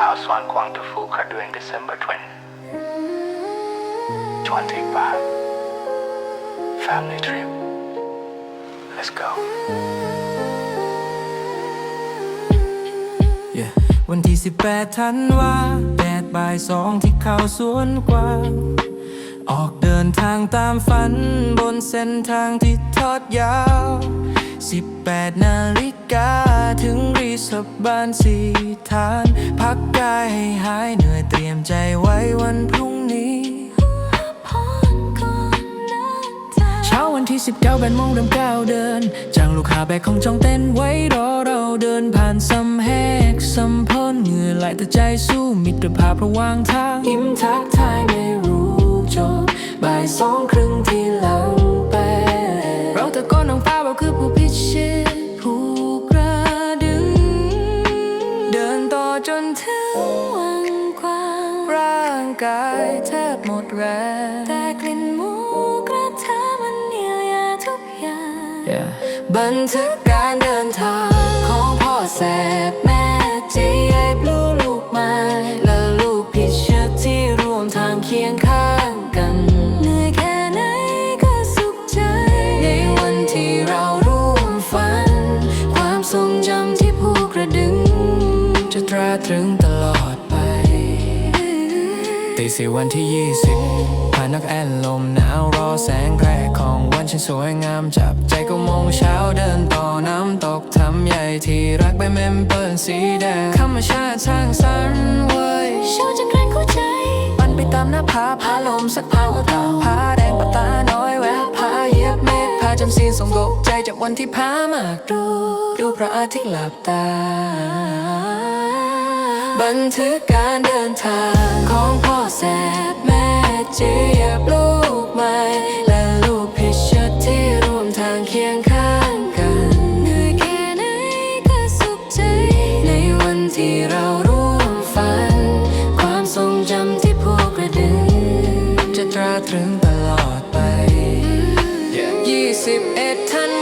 house on Quang to Phuket during December 20. 25. Family trip. Let's go. Yeah วันที่ 18 ธันวาแดดบ่ายสองที่เข้าสวนกวางออกเดินทางตามฝันบนเส้นทางที่ทอดยาว 18 นาฬิกาถึงรีสอร์ทบ้านสีทาน พักกายให้หายเหนื่อยเตรียมใจไว้วันพรุ่งนี้เช้าวันที่ 19แปดโมงเริ่มก้าวเดินจางลูกค้าแบกของจองเต้นไว้รอเราเดินผ่านซัมแหกซัมพอนเหงื่อไหลแต่ใจสู้มิตรภาพระหว่างทางยิ้มทักทายไม่รู้จบบ่ายสองครึ่ง ยแทบหมดแรงแต่กลิ่นหมูกระทะมันเยียวยาทุกอย่าง Yeah บันทึกการเดินทางของพ่อแสบแม่จีไอ้บลูลูกไม้และลูกพิชเชอร์ที่ร่วมทางเคียงข้างกันเหนื่อยแค่ไหนก็สุขใจ ในวันที่เราร่วมฝัน ความทรงจำที่ผูกกระดึง จะตราตรึงตลอดไป ตีสี่วันที่ 20ผ่านนักแอนลมหนาวรอแสงแรกของวันฉันสวยงามจับใจก็มองเช้าเดินต่อน้ำตกทำใหญ่ที่รักใบเมมเปิลสีแดงธรรมชาติสร้างสรรค์เว้ยโชว์จะแกล้งเข้าใจปั่นไปตามหน้าผาผาลมสักผาหัวเต่าผาแดงปะตาน้อยแวะผาเหยียบเมฆผาจำศีลส่งตกใจจากวันที่ผามากดู ดูพระอาทิตย์หลับตา บันทึกการเดินทาง ของพ่อแสบแม่เจียบลูกใหม่ และลูกพิชิตที่ร่วมทางเคียงข้างกันเหนื่อยแค่ไหนก็สุขใจ ในวันที่เราร่วมฝัน ความทรงจำที่พวกระดึง จะตราตรึงตลอดไปยี่สิบเอ็ดท่าน